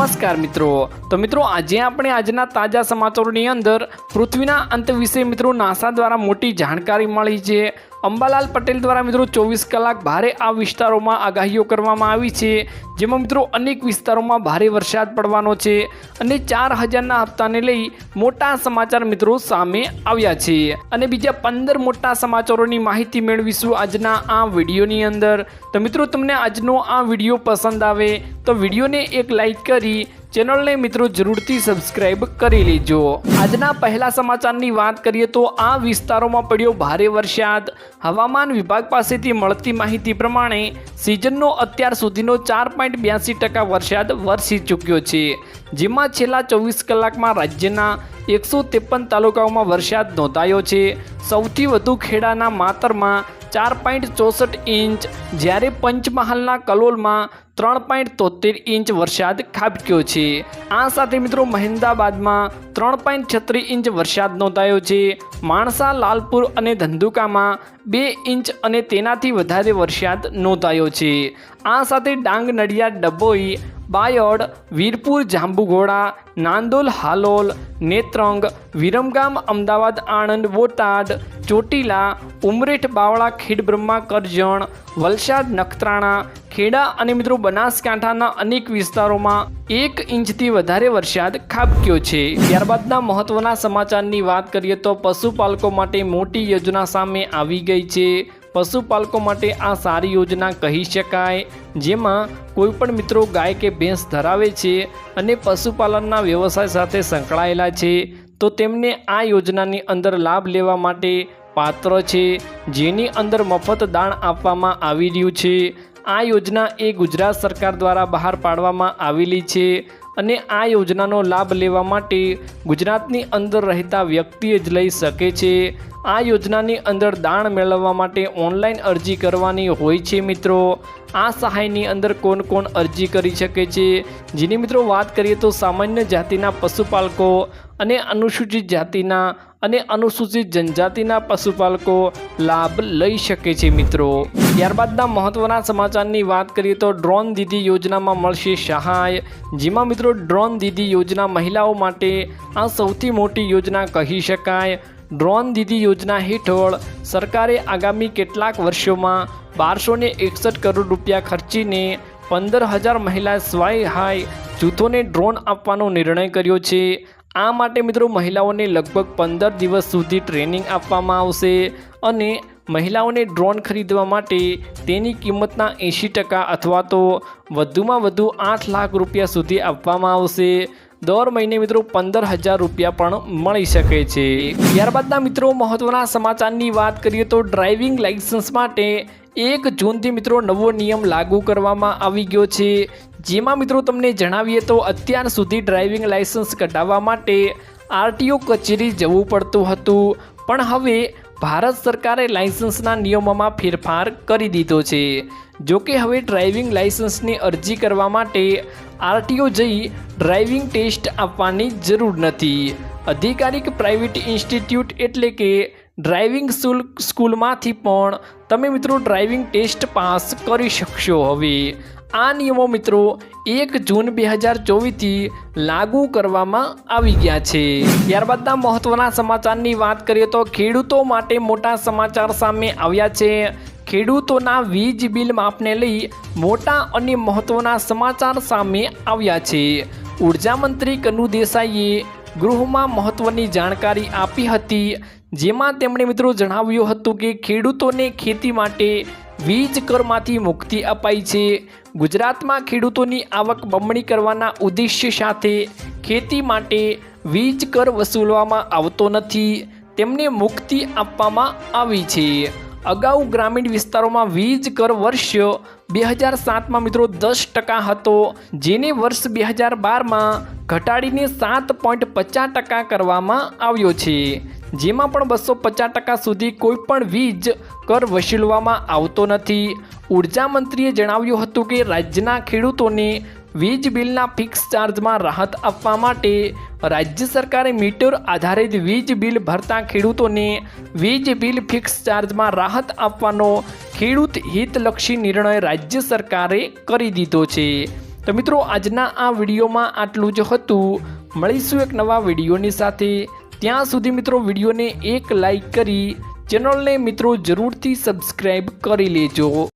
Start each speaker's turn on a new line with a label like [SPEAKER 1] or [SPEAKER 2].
[SPEAKER 1] નમસ્કાર મિત્રો. તો મિત્રો, આજે આપણે આજના તાજા સમાચારોની અંદર પૃથ્વીના અંત વિશે મિત્રો નાસા દ્વારા મોટી જાણકારી મળી છે. અંબાલાલ પટેલ દ્વારા મિત્રો ચોવીસ કલાક ભારે આ વિસ્તારોમાં આગાહીઓ કરવામાં આવી છે. જેમાં મિત્રો અનેક વિસ્તારોમાં ભારે વરસાદ પડવાનો છે અને ચાર હજારના હપ્તાને લઈ મોટા સમાચાર મિત્રો સામે આવ્યા છે. અને બીજા પંદર મોટા સમાચારોની માહિતી મેળવીશું આજના આ વિડીયોની અંદર. તો મિત્રો, તમને આજનો આ વીડિયો પસંદ આવે તો વિડીયોને એક લાઈક કરી ચેનલને મિત્રો જરૂરથી સબસ્ક્રાઇબ કરી લેજો. આજના પહેલા સમાચારની વાત કરીએ તો આ વિસ્તારોમાં પડ્યો ભારે વરસાદ. હવામાન વિભાગ પાસેથી મળતી માહિતી પ્રમાણે સિઝનનો અત્યાર સુધીનો ચાર પોઈન્ટ બ્યાસી ટકા વરસાદ વરસી ચૂક્યો છે. જેમાં છેલ્લા ચોવીસ કલાકમાં રાજ્યના એકસો ત્રેપન તાલુકાઓમાં વરસાદ નોંધાયો છે. સૌથી વધુ ખેડાના માતરમાં ચાર પોઈન્ટ ચોસઠ ઇંચ, જ્યારે પંચમહાલના કલોલમાં ત્રણ પોઈન્ટ તોતેર ઇંચ વરસાદ ખાબક્યો છે. આ સાથે મિત્રો મહેમદાબાદમાં ત્રણ પોઈન્ટ છત્રીસ ઇંચ વરસાદ નોંધાયો છે. માણસા, લાલપુર અને ધંધુકામાં બે ઇંચ અને તેનાથી વધારે વરસાદ નોંધાયો છે. આ સાથે ડાંગ નડિયાદ ડભોઈ બાયડ, વીરપુર, જાંબુઘોડા, નાંદોલ, હાલોલ, નેત્રંગ, વિરમગામ, અમદાવાદ, આણંદ, બોટાદ, ચોટીલા, ઉમરેઠ, બાવળા, ખેડબ્રહ્મા, કરજણ, વલસાડ, નખત્રાણા, ખેડા અને મિત્રો બનાસકાંઠાના અનેક વિસ્તારોમાં એક ઇંચથી વધારે વરસાદ ખાબક્યો છે. ત્યારબાદના મહત્વના સમાચારની વાત કરીએ તો પશુપાલકો માટે મોટી યોજના સામે આવી ગઈ છે. પશુપાલકો માટે આ સારી યોજના કહી શકાય, જેમાં કોઈપણ મિત્રો ગાય કે ભેંસ ધરાવે છે અને પશુપાલનના વ્યવસાય સાથે સંકળાયેલા છે, તો તેમને આ યોજનાની અંદર લાભ લેવા માટે પાત્ર છે, જેની અંદર મફત દાણ આપવામાં આવી રહ્યું છે. આ યોજના એ ગુજરાત સરકાર દ્વારા બહાર પાડવામાં આવેલી છે અને આ યોજનાનો લાભ લેવા માટે ગુજરાતની અંદર રહેતા વ્યક્તિએ જ લઈ શકે છે. આ યોજનાની અંદર દાણ મેળવવા માટે ઓનલાઈન અરજી કરવાની હોય છે મિત્રો. આ સહાયની અંદર કોણ કોણ અરજી કરી શકે છે? જેની મિત્રો વાત કરીએ તો સામાન્ય જાતિના પશુપાલકો અને અનુસૂચિત જાતિના અને અનુસૂચિત જનજાતિના પશુપાલકો લાભ લઈ શકે છે મિત્રો. ત્યારબાદના મહત્વના સમાચારની વાત કરીએ તો ડ્રોન દીદી યોજનામાં મળશે સહાય. જેમાં મિત્રો ડ્રોન દીદી યોજના મહિલાઓ માટે આ સૌથી મોટી યોજના કહી શકાય. ડ્રોન દીદી યોજના હેઠળ સરકારે આગામી કેટલાક વર્ષોમાં બારસો એકસઠ કરોડ રૂપિયા ખર્ચીને પંદર હજાર મહિલા સ્વાય હાય જૂથોને ડ્રોન આપવાનો નિર્ણય કર્યો છે. આ માટે મિત્રો મહિલાઓને લગભગ પંદર દિવસ સુધી ટ્રેનિંગ આપવામાં આવશે અને મહિલાઓને ડ્રોન ખરીદવા માટે તેની કિંમતના એંશી ટકા અથવા તો વધુમાં વધુ આઠ લાખ રૂપિયા સુધી આપવામાં આવશે. દર મહિને મિત્રો પંદર હજાર રૂપિયા પણ મળી શકે છે. ત્યારબાદના મિત્રો મહત્વના સમાચારની વાત કરીએ તો ડ્રાઇવિંગ લાઇસન્સ માટે એક જૂનથી મિત્રો નવો નિયમ લાગુ કરવામાં આવી ગયો છે. જેમાં મિત્રો તમને જણાવીએ તો અત્યાર સુધી ડ્રાઇવિંગ લાઇસન્સ કઢાવવા માટે આરટીઓ કચેરી જવું પડતું હતું. પણ હવે ભારત સરકારે લાઇસન્સના નિયમોમાં ફેરફાર કરી દીધો છે. જો કે હવે ડ્રાઇવિંગ લાઇસન્સની અરજી કરવા માટે આરટીઓ જઈ ડ્રાઇવિંગ ટેસ્ટ આપવાની જરૂર નથી. અધિકારિક પ્રાઇવેટ ઇન્સ્ટિટ્યૂટ એટલે કે ડ્રાઇવિંગ સ્કૂલમાંથી પણ તમે મિત્રો ડ્રાઇવિંગ ટેસ્ટ પાસ કરી શકશો હવે. આ નિયમો મિત્રો એક જૂન બે હજાર ચોવીસથી લાગુ કરવામાં આવી ગયા છે. ત્યારબાદના મહત્વના સમાચારની વાત કરીએ તો ખેડૂતો માટે મોટા સમાચાર સામે આવ્યા છે. ખેડૂતોના વીજ બિલ માપને લઈ મોટા અને મહત્વના સમાચાર સામે આવ્યા છે. ઊર્જા મંત્રી કનુ દેસાઈએ ગૃહમાં મહત્વની જાણકારી આપી હતી. જેમાં તેમણે મિત્રો જણાવ્યું હતું કે ખેડૂતોને ખેતી માટે વીજ કરમાંથી મુક્તિ અપાઈ છે. ગુજરાતમાં ખેડૂતોની આવક બમણી કરવાના ઉદ્દેશ્ય સાથે ખેતી માટે વીજ કર વસૂલવામાં આવતો નથી. તેમને મુક્તિ આપવામાં આવી છે. અગાઉ ગ્રામીણ વિસ્તારોમાં વીજ કર વર્ષ બે હજાર સાતમાં મિત્રો દસ ટકા હતો. જેને વર્ષ બે હજાર બારમાં ઘટાડીને સાત પોઈન્ટ પચાસ ટકા કરવામાં આવ્યો છે. જેમાં પણ બસો પચાસ ટકા સુધી કોઈ પણ વીજ કર વસૂલવામાં આવતો નથી. ઊર્જા મંત્રીએ જણાવ્યું હતું કે રાજ્યના ખેડૂતોને વીજ બિલના ફિક્સ ચાર્જમાં રાહત આપવા માટે રાજ્ય સરકારે મીટર આધારિત વીજ બિલ ભરતા ખેડૂતોને વીજ બિલ ફિક્સ ચાર્જમાં રાહત આપવાનો ખેડૂત હિતલક્ષી નિર્ણય રાજ્ય સરકારે કરી દીધો છે. તો મિત્રો, આજના આ વિડીયોમાં આટલું જ હતું. મળીશું એક નવા વિડીયોની સાથે. ત્યાં સુધી મિત્રો, વિડીયોને એક લાઈક કરી ચેનલને મિત્રો જરૂરથી સબસ્ક્રાઈબ કરી લેજો.